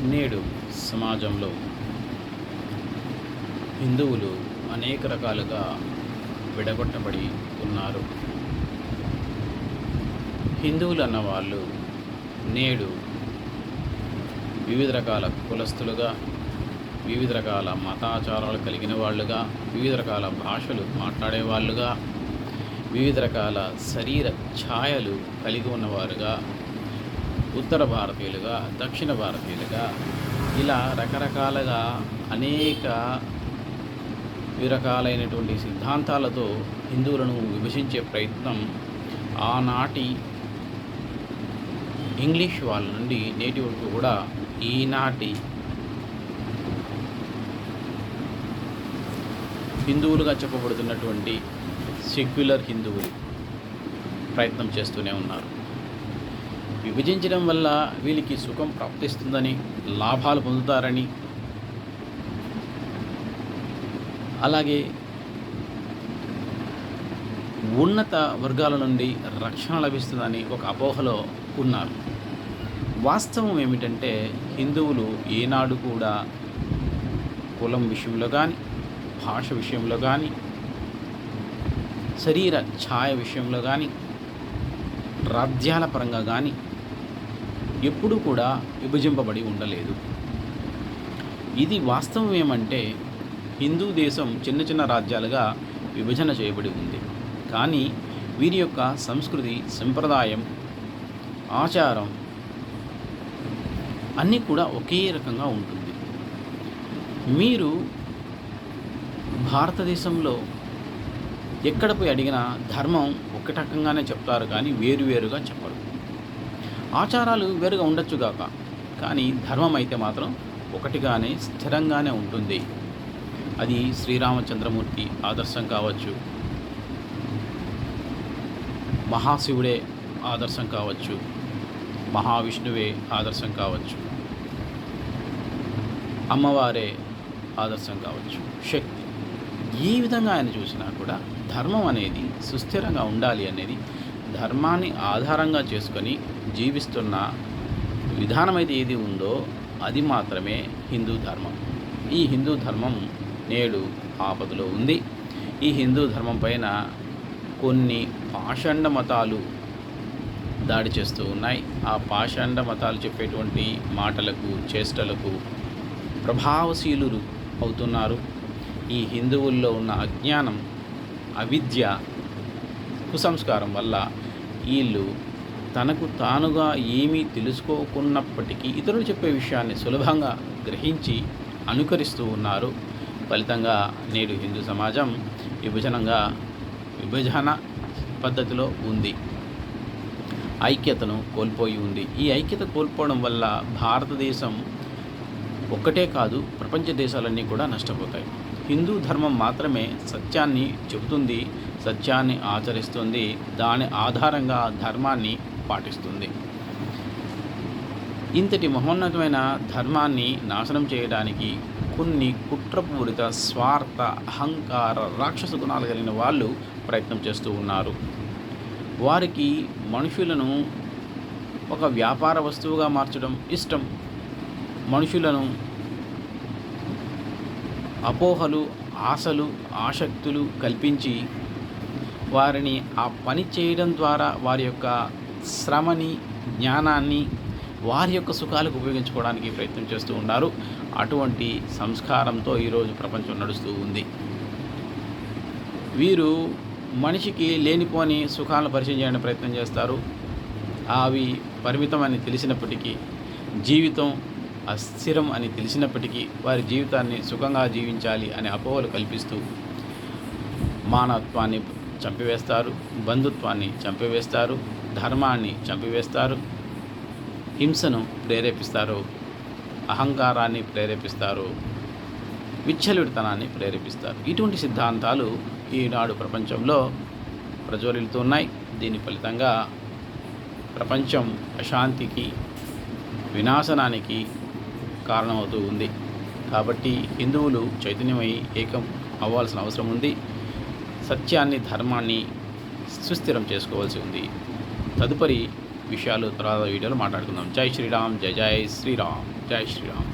నేడు సమాజంలో హిందువులు అనేక రకాలుగా విడగొట్టబడి ఉన్నారు. హిందువులు అన్నవాళ్ళు నేడు వివిధ రకాల కులస్తులుగా వివిధ రకాల మతాచారాలు కలిగిన వాళ్ళుగా వివిధ రకాల భాషలు మాట్లాడే వాళ్ళుగా వివిధ రకాల శరీర ఛాయలు కలిగి ఉన్నవారుగా ఉత్తర భారతీయులుగా దక్షిణ భారతీయులుగా ఇలా రకరకాలుగా అనేక రకాలైనటువంటి సిద్ధాంతాలతో హిందువులను విభజించే ప్రయత్నం ఆనాటి ఇంగ్లీష్ వాళ్ళ నుండి నేటి వరకు కూడా ఈనాటి హిందువులుగా చెప్పబడుతున్నటువంటి సెక్యులర్ హిందువులు ప్రయత్నం చేస్తూనే ఉన్నారు. విభజించడం వల్ల వీళ్ళకి సుఖం ప్రాప్తిస్తుందని లాభాలు పొందుతారని. అలాగే ఉన్నత వర్గాల నుండి రక్షణ లభిస్తుందని ఒక అపోహలో ఉన్నారు. వాస్తవం ఏమిటంటే హిందువులు ఏనాడు కూడా కులం విషయంలో కానీ భాష విషయంలో కానీ శరీర ఛాయ విషయంలో కానీ రాజ్యాల పరంగా కానీ ఎప్పుడూ కూడా విభజింపబడి ఉండలేదు. ఇది వాస్తవం ఏమంటే హిందూ దేశం చిన్న చిన్న రాజ్యాలుగా విభజన చేయబడి ఉంది. కానీ వీరి యొక్క సంస్కృతి సంప్రదాయం ఆచారం అన్నీ కూడా ఒకే రకంగా ఉంటుంది. మీరు భారతదేశంలో ఎక్కడ పోయి అడిగినా ధర్మం ఒక రకంగానే చెప్తారు కానీ వేరువేరుగా చెప్పరు. ఆచారాలు వేరుగా ఉండొచ్చుగాక కానీ ధర్మం అయితే మాత్రం ఒకటిగానే స్థిరంగానే ఉంటుంది. అది శ్రీరామచంద్రమూర్తి ఆదర్శం కావచ్చు. మహాశివుడే ఆదర్శం కావచ్చు. మహావిష్ణువే ఆదర్శం కావచ్చు. అమ్మవారే ఆదర్శం కావచ్చు. శక్తి. ఏ విధంగా ఆయన చూసినా కూడా ధర్మం అనేది సుస్థిరంగా ఉండాలి అనేది ధర్మాన్ని ఆధారంగా చేసుకొని జీవిస్తున్న విధానం అయితే ఏది ఉందో అది మాత్రమే హిందూ ధర్మం. ఈ హిందూ ధర్మం నేడు ఆపదలో ఉంది. ఈ హిందూ ధర్మం పైన కొన్ని పాషండ మతాలు దాడి చేస్తూ ఉన్నాయి. ఆ పాషండ మతాలు చెప్పేటువంటి మాటలకు చేష్టలకు ప్రభావశీలు అవుతున్నారు. ఈ హిందువుల్లో ఉన్న అజ్ఞానం అవిద్య కుసంస్కారం వల్ల వీళ్ళు తనకు తానుగా ఏమీ తెలుసుకోకున్నప్పటికీ ఇతరులు చెప్పే విషయాన్ని సులభంగా గ్రహించి అనుకరిస్తూ ఉన్నారు. ఫలితంగా నేడు హిందూ సమాజం విభజనంగా విభజన పద్ధతిలో ఉంది. ఐక్యతను కోల్పోయి ఉంది. ఈ ఐక్యత కోల్పోవడం వల్ల భారతదేశం ఒక్కటే కాదు ప్రపంచ దేశాలన్నీ కూడా నష్టపోతాయి. హిందూ ధర్మం మాత్రమే సత్యాన్ని చెబుతుంది. సత్యాన్ని ఆచరిస్తుంది. దాని ఆధారంగా ధర్మాన్ని పాటిస్తుంది. ఇంతటి మహోన్నతమైన ధర్మాన్ని నాశనం చేయడానికి కొన్ని కుట్రపూరిత స్వార్థ అహంకార రాక్షస గుణాలు కలిగిన వాళ్ళు ప్రయత్నం చేస్తూ ఉన్నారు. వారికి మనుషులను ఒక వ్యాపార వస్తువుగా మార్చడం ఇష్టం. మనుషులను అపోహలు ఆశలు ఆసక్తులు కల్పించి వారిని ఆ పని చేయడం ద్వారా వారి యొక్క శ్రమని జ్ఞానాన్ని వారి యొక్క సుఖాలకు ఉపయోగించుకోవడానికి ప్రయత్నం చేస్తూ ఉన్నారు. అటువంటి సంస్కారంతో ఈరోజు ప్రపంచం నడుస్తూ ఉంది. వీరు మనిషికి లేనిపోని సుఖాలను పరిచయం చేయడానికి ప్రయత్నం చేస్తారు. అవి పరిమితం అని తెలిసినప్పటికీ జీవితం అస్థిరం అని తెలిసినప్పటికీ వారి జీవితాన్ని సుఖంగా జీవించాలి అనే అపోహలు కల్పిస్తూ మానవత్వాన్ని చంపివేస్తారు బంధుత్వాన్ని చంపివేస్తారు ధర్మాన్ని చంపివేస్తారు. హింసను ప్రేరేపిస్తారు అహంకారాన్ని ప్రేరేపిస్తారు విచ్చలవిడితనాన్ని ప్రేరేపిస్తారు. ఇటువంటి సిద్ధాంతాలు ఈనాడు ప్రపంచంలో ప్రజ్వలిస్తున్నాయి దీని ఫలితంగా ప్రపంచం అశాంతికి వినాశనానికి కారణమవుతూ ఉంది. కాబట్టి హిందువులు చైతన్యమై ఏకం అవ్వాల్సిన అవసరం ఉంది. సత్యాన్ని ధర్మాన్ని సుస్థిరం చేసుకోవాల్సి ఉంది. తదుపరి విషయాలు తర్వాత వీడియోలో మాట్లాడుకుందాం. జై శ్రీరామ్ జై జై శ్రీరామ్ జై శ్రీరామ్.